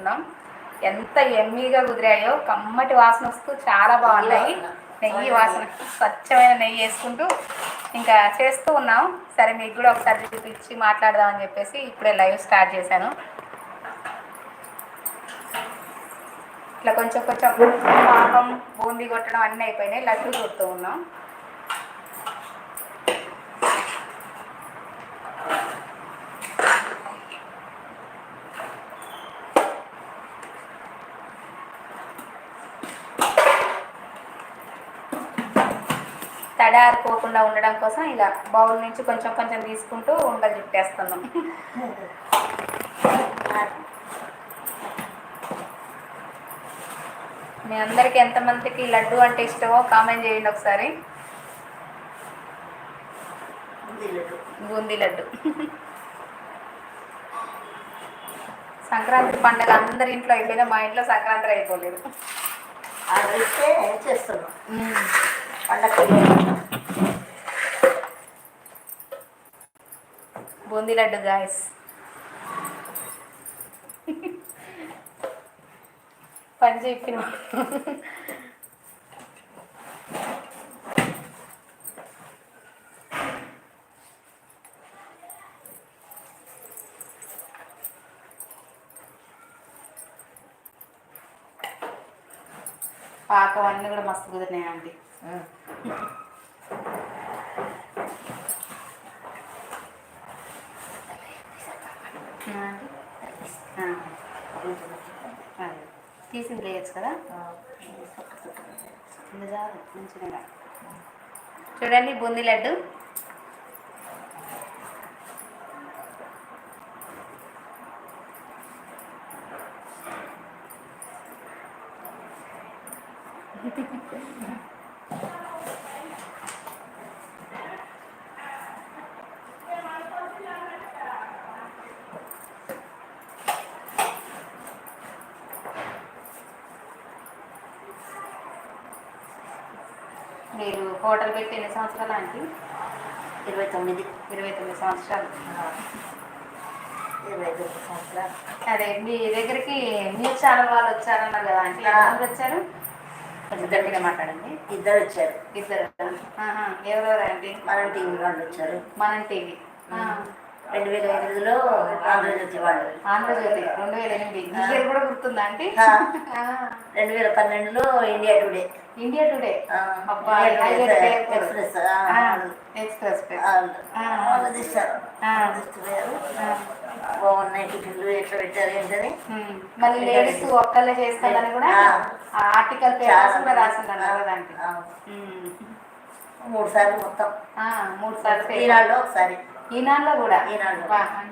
చేస్తున్నాం ఎంత ఎమ్మీగా కుదిరాయో కమ్మటి వాసన వస్తూ చాలా బాగున్నాయి. నెయ్యి వాసన స్వచ్ఛమైన నెయ్యి వేసుకుంటూ ఇంకా చేస్తూ ఉన్నాం. సరే మీకు కూడా ఒకసారి చూపించి మాట్లాడదామని చెప్పేసి ఇప్పుడే లైవ్ స్టార్ట్ చేశాను. ఇట్లా కొంచెం కొంచెం పాపం బూందీ కొట్టడం అన్నీ అయిపోయినాయి. లడ్డు కొడుతూ ఉన్నాం. తడారిపోకుండా ఉండడం కోసం ఇలా బౌల్ నుంచి కొంచెం కొంచెం తీసుకుంటూ ఉండలు చుట్టేస్తున్నాం. మీ అందరికి ఎంతమందికి లడ్డు అంటే ఇష్టమో కామెంట్ చేయండి ఒకసారి. బూందీ లడ్డు. సంక్రాంతి పండగ అందరి ఇంట్లో అయిపోయినా మా ఇంట్లో సంక్రాంతి అయిపోలేదు. చేస్తున్నాం. మ్మ్. బూందీ లడ్డు గాయస్ పని చెప్పిన పాకం అన్నీ కూడా మస్తు కుదిరినాయి ఆంటీ. తీసింది లేయచ్చు కదా? మంచిగా చూడండి బూందీ లడ్డు. మీరు హోటల్ పెట్టి ఎన్ని సంవత్సరాలు ఆంటీ? ఇరవై తొమ్మిది. ఇరవై తొమ్మిది సంవత్సరాలు. ఇరవై తొమ్మిది సంవత్సరాలు. అదే మీ దగ్గరికి న్యూస్ ఛానల్ వాళ్ళు వచ్చారన్నారు కదా ఆంటీ. ఎంతమంది వచ్చారు? కొంచెం గట్టిగా మాట్లాడండి. ఇద్దరు వచ్చారు. ఇద్దరు. ఎవరెవరు ఆంటీ? మనం టీవీ వాళ్ళు వచ్చారు. మనం టీవీ. రెండు వేల ఎనిమిదిలో ఆంధ్రజ్యోతి వాళ్ళు. ఆంధ్రజ్యోతి రెండు వేల ఎనిమిది కూడా గుర్తుందా. ఆ. రెండు వేల పన్నెండులో India today. India today. Express. Express. బాగున్నాయి టిఫిన్లు ఎట్లా పెట్టారు ఏంటని. మళ్ళీ లేడీస్ ఒక్కళ్ళే చేస్తారని కూడా ఆర్టికల్ పేపర్స్ కూడా రాసిందన్నారు ఉమ్. మూడు సార్లు మొత్తం. మూడు సార్లు. ఈనాడులో ఒకసారి. ఈనాడులో కూడా? ఈనాడులో.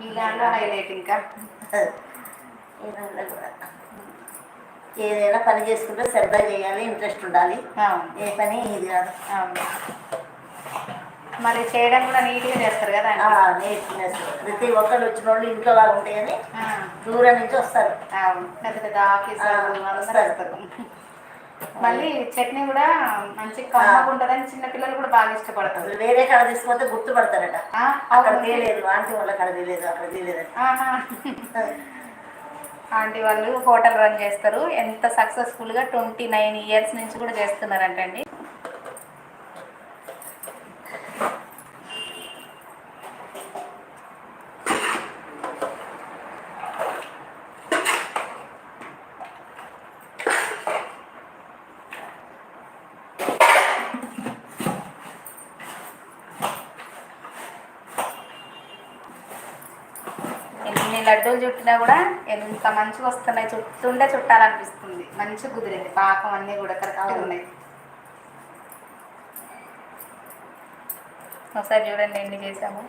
ఈనాడులో హైలైట్ ఇంకా. ఈనాడులో కూడా. ఏదైనా పని చేసుకుంటే శ్రద్ధ చేయాలి ఇంట్రెస్ట్ ఉండాలి. ఏ పని ఇది కాదు. మరి చేయడం కూడా నీట్గా చేస్తారు కదా? నీట్నెస్ ప్రతి ఒక్కరు వచ్చిన వాళ్ళు ఇంట్లో లాగా ఉంటాయని దూరం నుంచి వస్తారు. పెద్ద పెద్ద మళ్ళీ చట్నీ కూడా మంచి కమ్మగా ఉంటుందని చిన్న పిల్లలు కూడా బాగా ఇష్టపడతారు. వేరే కాడ తీసుకుపోతే గుర్తుపడతారట. అక్కడ. తీయలేదు ఆంటీ వాళ్ళ కాడ తీయలేదు అక్కడ తీయలేదు. ఆంటీ వాళ్ళు హోటల్ రన్ చేస్తారు. ఎంత సక్సెస్ఫుల్గా ట్వంటీ నైన్ ఇయర్స్ నుంచి కూడా చేస్తున్నారంటండి. ఎన్ని లడ్డూలు చుట్టినా కూడా ఎంత మంచిగా వస్తున్నాయి. చుట్టుండే చుట్టాలనిపిస్తుంది. మంచిగా కుదిరింది. పాకం అన్నీ కూడా అవును. ఉన్నాయి. ఒకసారి చూడండి ఎన్ని చేసాము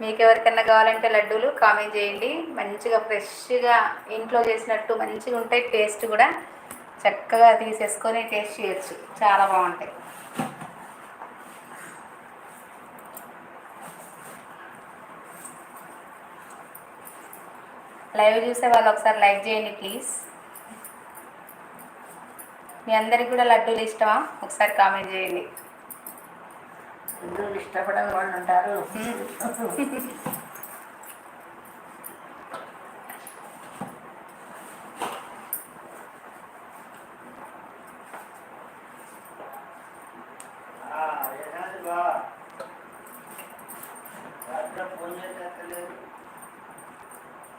మీకు ఎవరికైనా కావాలంటే లడ్డూలు కామెంట్ చేయండి. మంచిగా ఫ్రెష్గా ఇంట్లో చేసినట్టు మంచిగా ఉంటాయి. టేస్ట్ కూడా చక్కగా తీసేసుకొని టేస్ట్ చేయొచ్చు. చాలా బాగుంటాయి. లైవ్ చూసే వాళ్ళు ఒకసారి లైక్ చేయండి ప్లీజ్. మీ అందరికి కూడా లడ్డూలు ఇష్టమా? ఒకసారి కామెంట్ చేయండి. లడ్డూలు ఇష్టపడని వాళ్ళు ఉంటారు.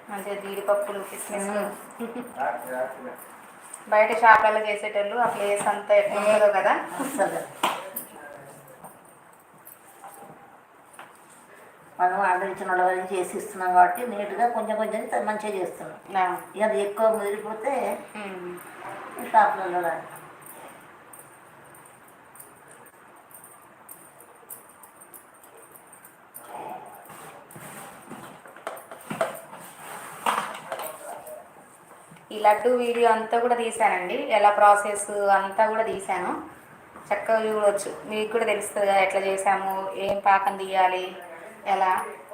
మంచిగా జీడిపప్పులు కిస్మిస్లు బయట షాప్లలో చేసేటోళ్ళు ఆ ప్లేస్ అంతా ఎట్లా ఉంటుందో కదా. మనం ఆర్డర్ ఇచ్చిన వాళ్ళ చేసి ఇస్తున్నాం కాబట్టి నీట్గా కొంచెం కొంచెం మంచిగా చేస్తున్నాం. ఇక అది ఎక్కువ ముదిరిపోతే. షాపులలో ఈ లడ్డు వీడియో అంతా కూడా తీసానండి ఎలా ప్రాసెస్ అంతా కూడా తీసాను చక్కగా చూడవచ్చు మీకు కూడా తెలుస్తుంది కదా ఎట్లా చేసాము ఏం పాకం తీయాలి ఎలా.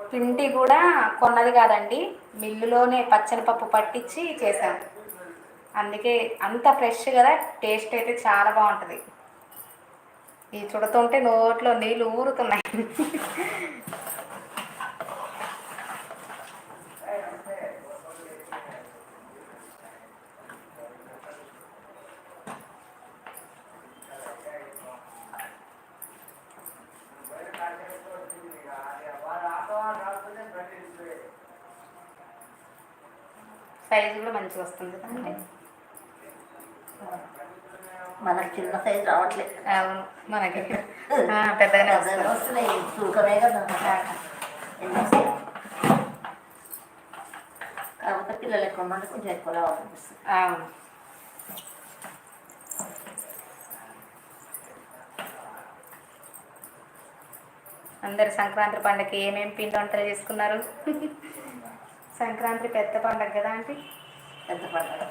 పిండి కూడా కొన్నది కాదండి. మిల్లులోనే పచ్చని పప్పు పట్టించి చేశాను. అందుకే అంత ఫ్రెష్ కదా టేస్ట్ అయితే చాలా బాగుంటుంది. ఇది చూడుతుంటే నోట్లో నీళ్ళు ఊరుతున్నాయి. సైజు కూడా మంచిగా వస్తుంది కదండి. మనకు చిన్న సైజు రావట్లేదు అవును మనకి. పెద్దగానే వస్తున్నాయి. తూకమే కదా. కాకపోతే పిల్లలు ఎక్కువ ఉంటే కొంచెం ఎక్కువ రావాలనిపిస్తుంది. అవును. అందరు సంక్రాంతి పండగకి ఏమేమి పిండి వంటలు చేసుకున్నారు? సంక్రాంతి పెద్ద పండగ కదా ఆంటీ? పెద్ద పండుగ.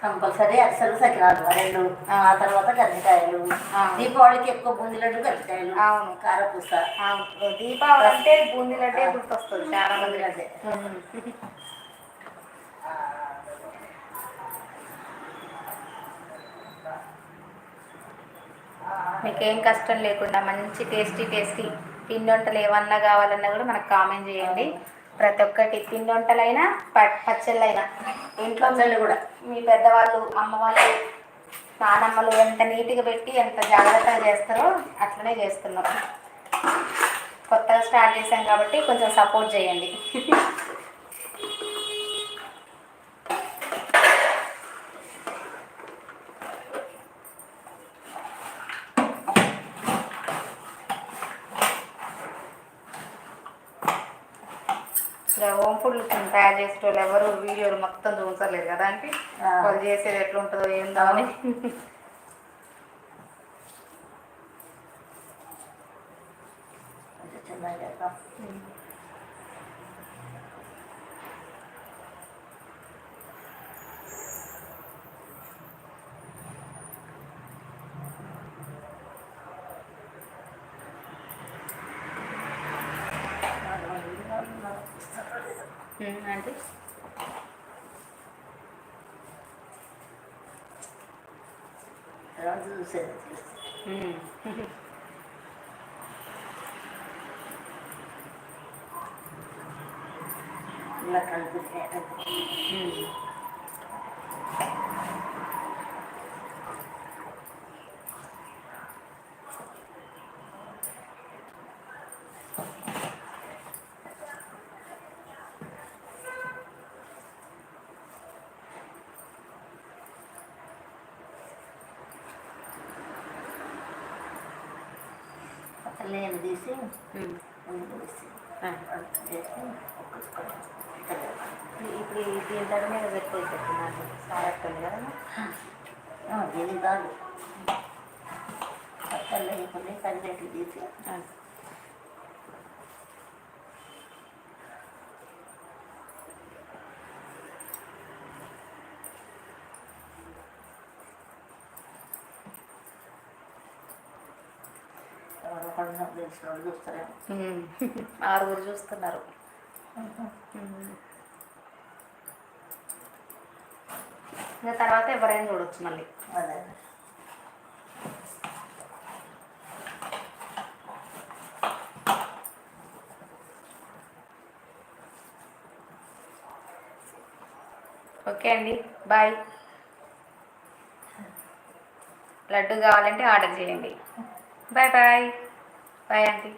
కంపల్సరీ సకినాలు ఆ. రెండు ఆ తర్వాత ఆ. దీపావళికి ఎక్కువ బూందీ లడ్డు కజ్జికాయలు అవును. కారపూస. అవును. దీపావళి అంటే బూందీ లడ్డే గుర్తొస్తుంది చాలా మంది లడ్డే. మీకేం కష్టం లేకుండా మంచి టేస్టీ టేస్టీ పిండి వంటలు ఏమన్నా కావాలన్నా కూడా మనకు కామెంట్ చేయండి. ప్రతి ఒక్కటి పిండి వంటలైనా ప- పచ్చళ్ళైనా ఇంట్లో కూడా. మీ పెద్దవాళ్ళు అమ్మ వాళ్ళు నానమ్మలు ఎంత నీట్గా పెట్టి ఎంత జాగ్రత్తగా చేస్తారో అట్లనే చేస్తున్నాం కొత్తగా స్టార్ట్ చేశాం కాబట్టి కొంచెం సపోర్ట్ చేయండి ఫుడ్ తయారు చేసేటోళ్ళు ఎవరు వీడియోలు మొత్తం చూపించలేరు కదా అంటే. వాళ్ళు చేసేది ఎట్లుంటుందో ఏందో అని. కొంచెం అంటే రోజు చూసేది. ఇలా కలిపి నేను తీసి తీసి. ఇప్పుడు దీని దగ్గర మీద పెట్టుకోవచ్చు చెప్తున్నాను సారట్టుంది కదా దీని కాదు. పక్కన కొన్ని కంటెంట్లు తీసి తెలిసిన వాళ్ళు చూస్తారేమో. ఆరుగురు చూస్తున్నారు. ఇంకా తర్వాత ఎవరైనా చూడొచ్చు మళ్ళీ. అదే. ఓకే అండి బాయ్. లడ్డు కావాలంటే ఆర్డర్ చేయండి. Bye bye bye aunty